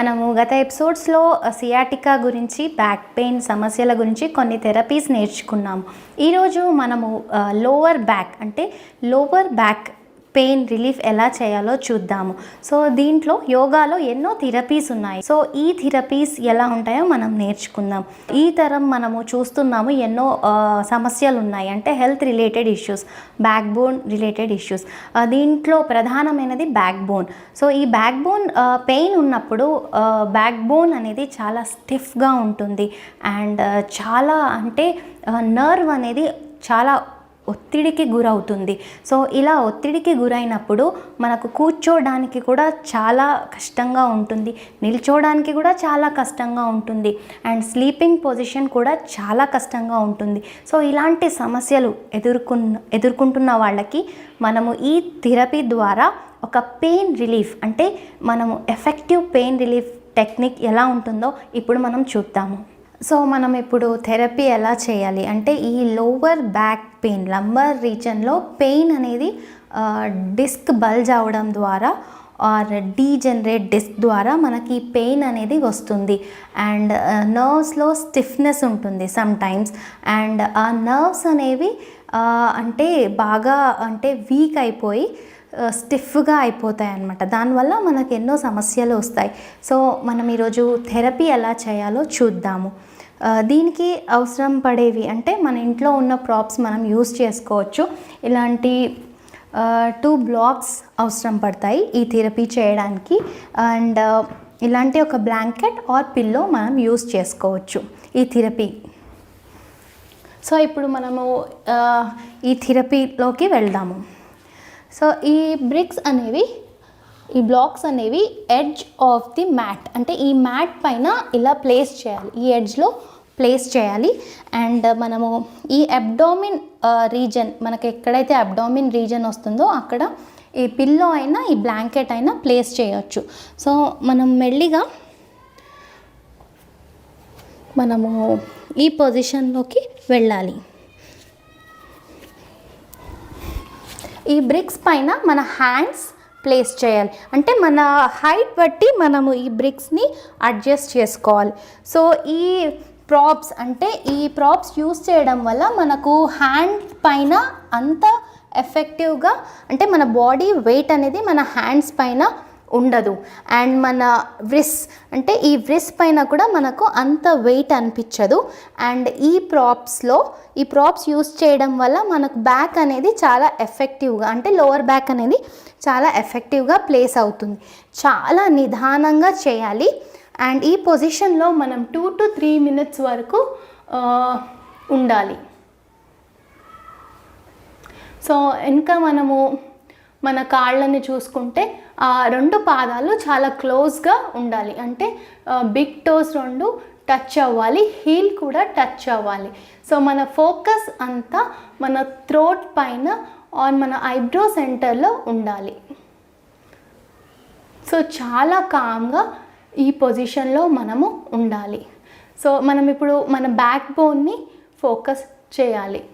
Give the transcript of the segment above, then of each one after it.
మనము గత ఎపిసోడ్స్లో సియాటికా గురించి బ్యాక్ పెయిన్ సమస్యల గురించి కొన్ని థెరపీస్ నేర్చుకున్నాము. ఈరోజు మనము లోవర్ బ్యాక్ అంటే లోవర్ బ్యాక్ పెయిన్ రిలీఫ్ ఎలా చేయాలో చూద్దాము. సో దీంట్లో యోగాలో ఎన్నో థెరపీస్ ఉన్నాయి. సో ఈ థెరపీస్ ఎలా ఉంటాయో మనం నేర్చుకుందాం. ఈ తరం మనము చూస్తున్నాము ఎన్నో సమస్యలు ఉన్నాయి అంటే health related issues backbone related issues. దీంట్లో ప్రధానమైనది బ్యాక్ బోన్ సో ఈ బ్యాక్ బోన్ పెయిన్ ఉన్నప్పుడు బ్యాక్ బోన్ అనేది చాలా స్టిఫ్గా ఉంటుంది. అండ్ చాలా అంటే నర్వ్ అనేది చాలా ఒత్తిడికి గురవుతుంది. సో ఇలా ఒత్తిడికి గురైనప్పుడు మనకు కూర్చోడానికి కూడా చాలా కష్టంగా ఉంటుంది. నిల్చోడానికి కూడా చాలా కష్టంగా ఉంటుంది. అండ్ స్లీపింగ్ పొజిషన్ కూడా చాలా కష్టంగా ఉంటుంది. సో ఇలాంటి సమస్యలు ఎదుర్కొన్న ఎదుర్కొంటున్న వాళ్ళకి మనము ఈ థెరపీ ద్వారా ఒక పెయిన్ రిలీఫ్ అంటే మనము ఎఫెక్టివ్ పెయిన్ రిలీఫ్ టెక్నిక్ ఎలా ఉంటుందో ఇప్పుడు మనం చూద్దాము. సో మనం ఇప్పుడు థెరపీ ఎలా చేయాలి? అంటే ఈ లోవర్ బ్యాక్ పెయిన్ లంబర్ రీజన్లో పెయిన్ అనేది డిస్క్ బల్జ్ అవడం ద్వారా ఆర్ డీజనరేట్ డిస్క్ ద్వారా మనకి పెయిన్ అనేది వస్తుంది. అండ్ నర్వ్స్లో స్టిఫ్నెస్ ఉంటుంది సమ్ టైమ్స్ అండ్ ఆ నర్వ్స్ అనేవి అంటే బాగా అంటే వీక్ అయిపోయి స్టిఫ్గా అయిపోతాయి అన్నమాట దానివల్ల మనకు ఎన్నో సమస్యలు వస్తాయి. సో మనం ఈరోజు థెరపీ ఎలా చేయాలో చూద్దాము. దీనికి అవసరం పడేవి అంటే మన ఇంట్లో ఉన్న ప్రాప్స్ మనం యూస్ చేసుకోవచ్చు. ఇలాంటి టూ బ్లాక్స్ అవసరం పడతాయి ఈ థెరపీ చేయడానికి. అండ్ ఇలాంటి ఒక బ్లాంకెట్ ఆర్ పిల్లో మనం యూస్ చేసుకోవచ్చు ఈ థెరపీ. సో ఇప్పుడు మనము ఈ థెరపీలోకి వెళ్దాము. సో ఈ బ్రిక్స్ అనేవి ఈ బ్లాక్స్ అనేవి ఎడ్జ్ ఆఫ్ ది మ్యాట్ అంటే ఈ మ్యాట్ పైన ఇలా ప్లేస్ చేయాలి. ఈ ఎడ్జ్లో ప్లేస్ చేయాలి. అండ్ మనము ఈ అబ్డామిన్ రీజన్ మనకి ఎక్కడైతే అబ్డామిన్ రీజన్ వస్తుందో అక్కడ ఈ పిల్లో అయినా ఈ బ్లాంకెట్ అయినా ప్లేస్ చేయొచ్చు. సో మనం మెల్లిగా మనము ఈ పొజిషన్లోకి వెళ్ళాలి. ఈ బ్రిక్స్ పైన మన హ్యాండ్స్ ప్లేస్ చేయాలి. అంటే మన హైట్ బట్టి మనము ఈ బ్రిక్స్ని అడ్జస్ట్ చేసుకోవాలి. సో ఈ ప్రాప్స్ అంటే ఈ ప్రాప్స్ యూస్ చేయడం వల్ల మనకు హ్యాండ్ పైన అంత ఎఫెక్టివ్గా అంటే మన బాడీ వెయిట్ అనేది మన హ్యాండ్స్ పైన ఉండదు. అండ్ మన వ్రిస్ అంటే ఈ వ్రిస్ పైన కూడా మనకు అంత వెయిట్ అనిపించదు. అండ్ ఈ ప్రాప్స్లో ఈ ప్రాప్స్ యూస్ చేయడం వల్ల మనకు బ్యాక్ అనేది చాలా ఎఫెక్టివ్గా అంటే లోవర్ బ్యాక్ అనేది చాలా ఎఫెక్టివ్గా ప్లేస్ అవుతుంది. చాలా నిదానంగా చేయాలి. అండ్ ఈ పొజిషన్లో మనం టూ టు త్రీ మినిట్స్ వరకు ఉండాలి. సో ఇంకా మనము మన కాళ్ళని చూసుకుంటే ఆ రెండు పాదాలు చాలా క్లోజ్గా ఉండాలి. అంటే బిగ్ టోస్ రెండు టచ్ అవ్వాలి హీల్ కూడా టచ్ అవ్వాలి. సో మన ఫోకస్ అంతా మన థ్రోట్ పైన ఆన్ మన ఐబ్రో సెంటర్లో ఉండాలి. సో చాలా కామ్గా ఈ పొజిషన్లో మనము ఉండాలి. సో మనం ఇప్పుడు మన బ్యాక్ బోన్ని ఫోకస్ చేయాలి.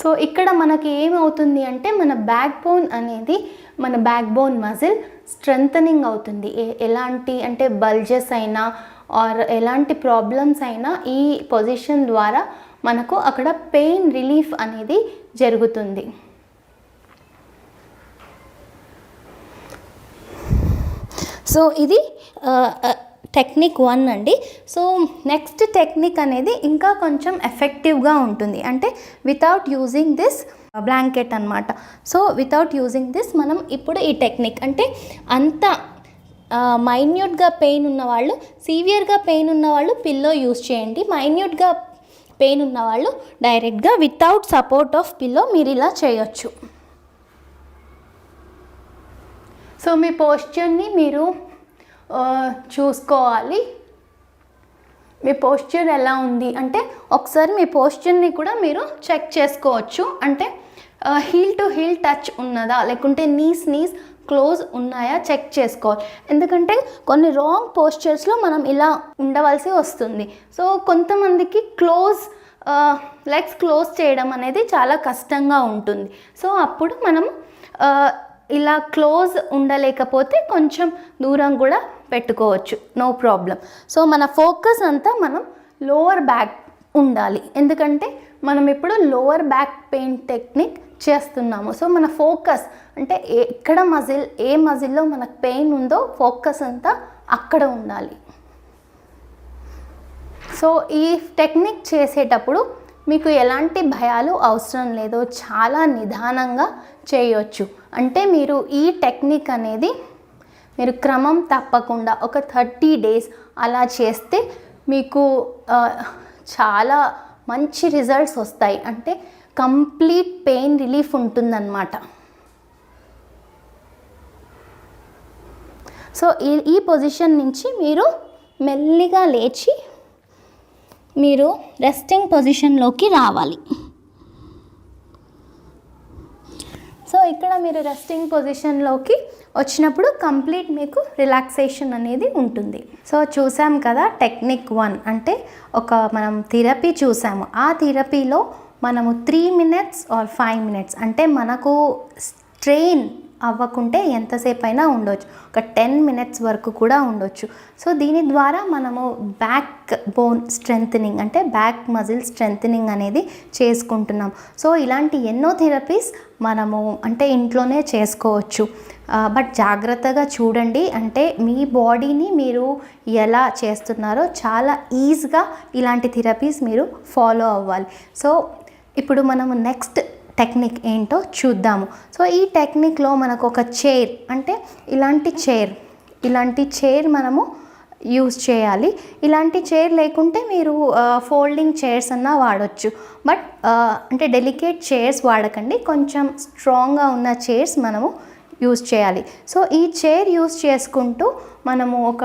సో ఇక్కడ మనకి ఏమవుతుంది అంటే మన బ్యాక్ బోన్ అనేది మన బ్యాక్ బోన్ మజిల్ స్ట్రెంథనింగ్ అవుతుంది. ఏ ఎలాంటి అంటే బల్జెస్ అయినా ఆర్ ఎలాంటి ప్రాబ్లమ్స్ అయినా ఈ పొజిషన్ ద్వారా మనకు అక్కడ పెయిన్ రిలీఫ్ అనేది జరుగుతుంది. సో ఇది టెక్నిక్ వన్ అండి. సో నెక్స్ట్ టెక్నిక్ అనేది ఇంకా కొంచెం ఎఫెక్టివ్గా ఉంటుంది. అంటే వితౌట్ యూజింగ్ దిస్ బ్లాంకెట్ అనమాట సో వితౌట్ యూజింగ్ దిస్ మనం ఇప్పుడు ఈ టెక్నిక్ అంటే అంత మైన్యూట్గా పెయిన్ ఉన్నవాళ్ళు సీవియర్గా పెయిన్ ఉన్నవాళ్ళు పిల్లో యూజ్ చేయండి. మైన్యూట్గా పెయిన్ ఉన్నవాళ్ళు డైరెక్ట్గా వితౌట్ సపోర్ట్ ఆఫ్ పిల్లో మీరు ఇలా చేయొచ్చు. సో మీ పోస్చర్ని మీరు చూసుకోవాలి. మీ పోస్చర్ ఎలా ఉంది? అంటే ఒకసారి మీ పోస్చర్ని కూడా మీరు చెక్ చేసుకోవచ్చు. అంటే హీల్ టు హీల్ టచ్ ఉన్నదా? లేకుంటే నీస్ నీస్ క్లోజ్ ఉన్నాయా? చెక్ చేసుకోవాలి. ఎందుకంటే కొన్ని రాంగ్ పోస్చర్స్లో మనం ఇలా ఉండవలసి వస్తుంది. సో కొంతమందికి క్లోజ్ లెగ్స్ క్లోజ్ చేయడం అనేది చాలా కష్టంగా ఉంటుంది. సో అప్పుడు మనం ఇలా క్లోజ్ ఉండలేకపోతే కొంచెం దూరం కూడా పెట్టుకోవచ్చు. నో ప్రాబ్లం సో మన ఫోకస్ అంతా మనం లోవర్ బ్యాక్ ఉండాలి. ఎందుకంటే మనం ఇప్పుడు లోవర్ బ్యాక్ పెయిన్ టెక్నిక్ చేస్తున్నాము. సో మన ఫోకస్ అంటే ఎక్కడ మజిల్ ఏ మజిల్లో మనకు పెయిన్ ఉందో ఫోకస్ అంతా అక్కడ ఉండాలి. సో ఈ టెక్నిక్ చేసేటప్పుడు మీకు ఎలాంటి భయాలు అవసరం లేదో చాలా నిదానంగా చేయొచ్చు. అంటే మీరు ఈ టెక్నిక్ అనేది మీరు క్రమం తప్పకుండా ఒక థర్టీ డేస్ అలా చేస్తే మీకు చాలా మంచి రిజల్ట్స్ వస్తాయి. అంటే కంప్లీట్ పెయిన్ రిలీఫ్ ఉంటుందన్నమాట. సో ఈ ఈ పొజిషన్ నుంచి మీరు మెల్లిగా లేచి మీరు రెస్టింగ్ పొజిషన్లోకి రావాలి. సో ఇక్కడ మీరు రెస్టింగ్ పొజిషన్లోకి వచ్చినప్పుడు కంప్లీట్ మీకు రిలాక్సేషన్ అనేది ఉంటుంది. సో చూసాం కదా టెక్నిక్ వన్ అంటే ఒక మనం థెరపీ చూసాము. ఆ థెరపీలో మనము three minutes or five minutes అంటే మనకు స్ట్రెయిన్ అవ్వకుంటే ఎంతసేపు అయినా ఉండొచ్చు. ఒక టెన్ మినిట్స్ వరకు కూడా ఉండొచ్చు. సో దీని ద్వారా మనము బ్యాక్ బోన్ స్ట్రెంథనింగ్ అంటే బ్యాక్ మజిల్ స్ట్రెంథనింగ్ అనేది చేసుకుంటున్నాం. సో ఇలాంటి ఎన్నో థెరపీస్ మనము అంటే ఇంట్లోనే చేసుకోవచ్చు. బట్ జాగ్రత్తగా చూడండి. అంటే మీ బాడీని మీరు ఎలా చేస్తున్నారో చాలా ఈజీగా ఇలాంటి థెరపీస్ మీరు ఫాలో అవ్వాలి. సో ఇప్పుడు మనము నెక్స్ట్ టెక్నిక్ ఏంటో చూద్దాము. సో ఈ టెక్నిక్లో మనకు ఒక చైర్ అంటే ఇలాంటి చైర్ ఇలాంటి చైర్ మనము యూస్ చేయాలి. ఇలాంటి చైర్ లేకుంటే మీరు ఫోల్డింగ్ చైర్స్ అన్నా వాడచ్చు. బట్ అంటే డెలికేట్ చైర్స్ వాడకండి. కొంచెం స్ట్రాంగ్గా ఉన్న చైర్స్ మనము యూస్ చేయాలి. సో ఈ చైర్ యూస్ చేసుకుంటూ మనము ఒక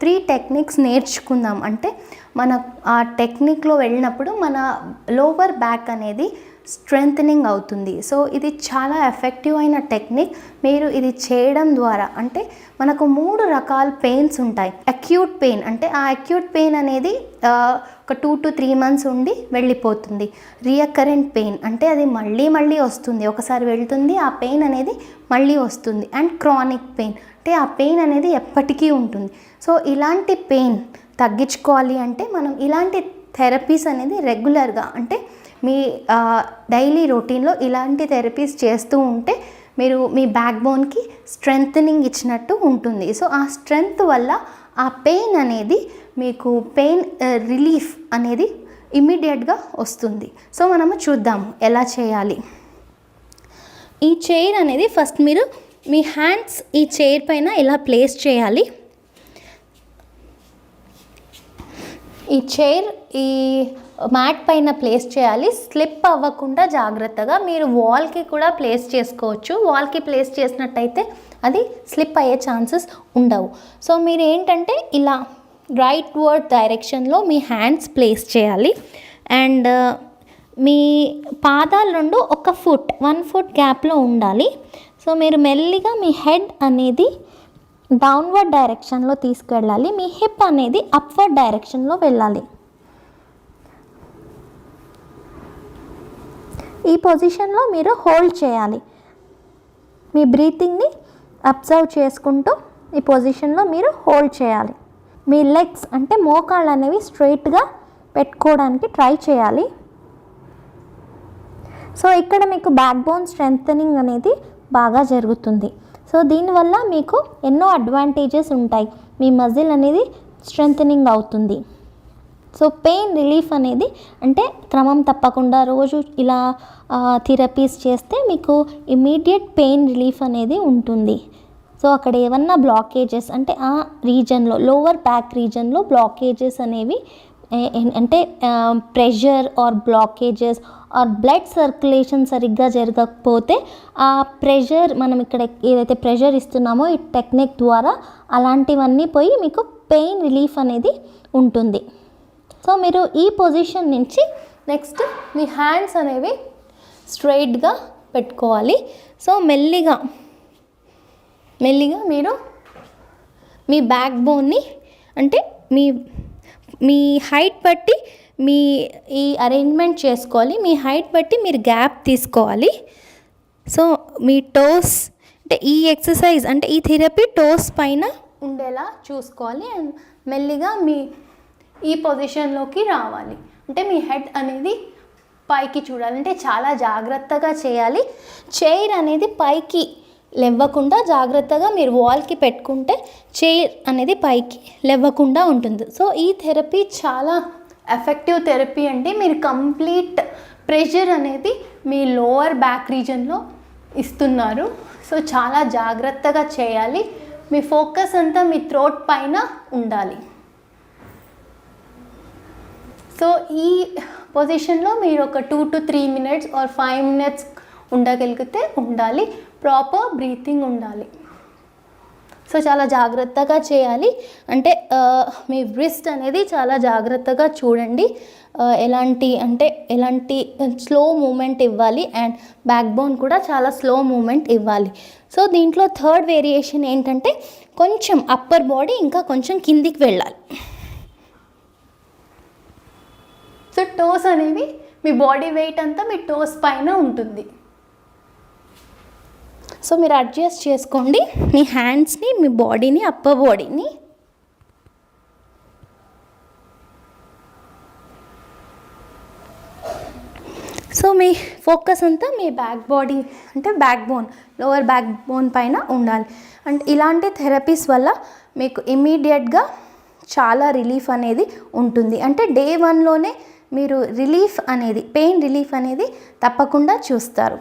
త్రీ టెక్నిక్స్ నేర్చుకుందాం. అంటే మన ఆ టెక్నిక్లో వెళ్ళినప్పుడు మన లోవర్ బ్యాక్ అనేది స్ట్రెంథనింగ్ అవుతుంది. సో ఇది చాలా ఎఫెక్టివ్ అయిన టెక్నిక్ మీరు ఇది చేయడం ద్వారా అంటే మనకు మూడు రకాల పెయిన్స్ ఉంటాయి. అక్యూట్ పెయిన్ అంటే ఆ అక్యూట్ పెయిన్ అనేది ఒక టూ టు త్రీ మంత్స్ ఉండి వెళ్ళిపోతుంది. రియకరెంట్ పెయిన్ అంటే అది మళ్ళీ మళ్ళీ వస్తుంది. ఒకసారి వెళ్తుంది ఆ పెయిన్ అనేది మళ్ళీ వస్తుంది. అండ్ క్రానిక్ పెయిన్ అంటే ఆ పెయిన్ అనేది ఎప్పటికీ ఉంటుంది. సో ఇలాంటి పెయిన్ తగ్గించుకోవాలి అంటే మనం ఇలాంటి థెరపీస్ అనేది రెగ్యులర్గా అంటే మీ డైలీ రొటీన్లో ఇలాంటి థెరపీస్ చేస్తూ ఉంటే మీరు మీ బ్యాక్ బోన్కి స్ట్రెంగ్ ఇచ్చినట్టు ఉంటుంది. సో ఆ స్ట్రెంగ్త్ వల్ల ఆ పెయిన్ అనేది మీకు పెయిన్ రిలీఫ్ అనేది ఇమ్మీడియట్గా వస్తుంది. సో మనము చూద్దాము ఎలా చేయాలి. ఈ చైర్ అనేది ఫస్ట్ మీరు మీ హ్యాండ్స్ ఈ చైర్ పైన ఇలా ప్లేస్ చేయాలి. ఈ చైర్ ఈ మ్యాట్ పైన ప్లేస్ చేయాలి. స్లిప్ అవ్వకుండా జాగ్రత్తగా మీరు వాల్కి కూడా ప్లేస్ చేసుకోవచ్చు. వాల్కి ప్లేస్ చేసినట్టయితే అది స్లిప్ అయ్యే ఛాన్సెస్ ఉండవు. సో మీరు ఏంటంటే ఇలా రైట్ వర్డ్ డైరెక్షన్లో మీ హ్యాండ్స్ ప్లేస్ చేయాలి. అండ్ uh, మీ పాదాలు రెండు ఒక ఫుట్ వన్ ఫుట్ గ్యాప్లో ఉండాలి. సో మీరు మెల్లిగా మీ హెడ్ అనేది డౌన్వర్డ్ డైరెక్షన్లో తీసుకెళ్ళాలి. మీ హిప్ అనేది అప్వర్డ్ డైరెక్షన్లో వెళ్ళాలి. ఈ పొజిషన్లో మీరు హోల్డ్ చేయాలి. మీ బ్రీతింగ్ని అబ్జర్వ్ చేసుకుంటూ ఈ పొజిషన్లో మీరు హోల్డ్ చేయాలి. మీ లెగ్స్ అంటే మోకాళ్ళు అనేవి స్ట్రైట్గా పెట్టుకోవడానికి ట్రై చేయాలి. సో ఇక్కడ మీకు బ్యాక్ బోన్ స్ట్రెంథనింగ్ అనేది బాగా జరుగుతుంది. సో దీనివల్ల మీకు ఎన్నో అడ్వాంటేజెస్ ఉంటాయి. మీ మజిల్ అనేది స్ట్రెంథనింగ్ అవుతుంది. సో పెయిన్ రిలీఫ్ అనేది అంటే క్రమం తప్పకుండా రోజు ఇలా థెరపీస్ చేస్తే మీకు ఇమీడియట్ పెయిన్ రిలీఫ్ అనేది ఉంటుంది. సో అక్కడ ఏమన్నా బ్లాకేజెస్ అంటే ఆ రీజన్లో లోవర్ బ్యాక్ రీజన్లో బ్లాకేజెస్ అనేవి అంటే pressure or blockages or blood circulation సరిగ్గా జరగకపోతే ఆ ప్రెషర్ మనం ఇక్కడ ఏదైతే ప్రెషర్ ఇస్తున్నామో ఈ టెక్నిక్ ద్వారా అలాంటివన్నీ పోయి మీకు పెయిన్ రిలీఫ్ అనేది ఉంటుంది. సో మీరు ఈ పొజిషన్ నుంచి నెక్స్ట్ మీ హ్యాండ్స్ అనేవి స్ట్రైట్గా పెట్టుకోవాలి. సో మెల్లిగా మెల్లిగా మీరు మీ బ్యాక్ బోన్ని అంటే మీ మీ హైట్ బట్టి మీ ఈ అరేంజ్మెంట్ చేసుకోవాలి. మీ హైట్ బట్టి మీరు గ్యాప్ తీసుకోవాలి. సో మీ టోస్ అంటే ఈ ఎక్సర్సైజ్ అంటే ఈ థెరపీ టోస్ పైన ఉండేలా చూసుకోవాలి. అండ్ మెల్లిగా మీ ఈ పొజిషన్లోకి రావాలి. అంటే మీ హెడ్ అనేది పైకి చూడాలి. అంటే చాలా జాగ్రత్తగా చేయాలి. చైర్ అనేది పైకి లెవ్వకుండా జాగ్రత్తగా మీరు వాల్కి పెట్టుకుంటే చైర్ అనేది పైకి లెవ్వకుండా ఉంటుంది. సో ఈ థెరపీ చాలా ఎఫెక్టివ్ థెరపీ అండి. మీరు కంప్లీట్ ప్రెషర్ అనేది మీ లోవర్ బ్యాక్ రీజన్లో ఇస్తున్నారు. సో చాలా జాగ్రత్తగా చేయాలి. మీ ఫోకస్ అంతా మీ థ్రోట్ పైన ఉండాలి. సో ఈ పొజిషన్లో మీరు ఒక two to three minutes or five minutes ఉండగలిగితే ఉండాలి. ప్రాపర్ బ్రీతింగ్ ఉండాలి. సో చాలా జాగ్రత్తగా చేయాలి. అంటే మీ బ్రిస్ట్ అనేది చాలా జాగ్రత్తగా చూడండి. ఎలాంటి అంటే ఎలాంటి స్లో మూమెంట్ ఇవ్వాలి అండ్ బ్యాక్ బోన్ కూడా చాలా స్లో మూమెంట్ ఇవ్వాలి. సో దీంట్లో థర్డ్ వేరియేషన్ ఏంటంటే కొంచెం అప్పర్ బాడీ ఇంకా కొంచెం కిందికి వెళ్ళాలి. సో టోస్ అనేవి మీ బాడీ వెయిట్ అంతా మీ టోస్ పైన ఉంటుంది. సో మీరు అడ్జస్ట్ చేసుకోండి. మీ హ్యాండ్స్ని మీ బాడీని అప్పర్ బాడీని సో మీ ఫోకస్ అంతా మీ బ్యాక్ బాడీ అంటే backbone lower backbone పైన ఉండాలి. అండ్ ఇలాంటి థెరపీస్ వల్ల మీకు ఇమీడియట్గా చాలా రిలీఫ్ అనేది ఉంటుంది. అంటే డే వన్లోనే మీరు రిలీఫ్ అనేది పెయిన్ రిలీఫ్ అనేది తప్పకుండా చూస్తారు.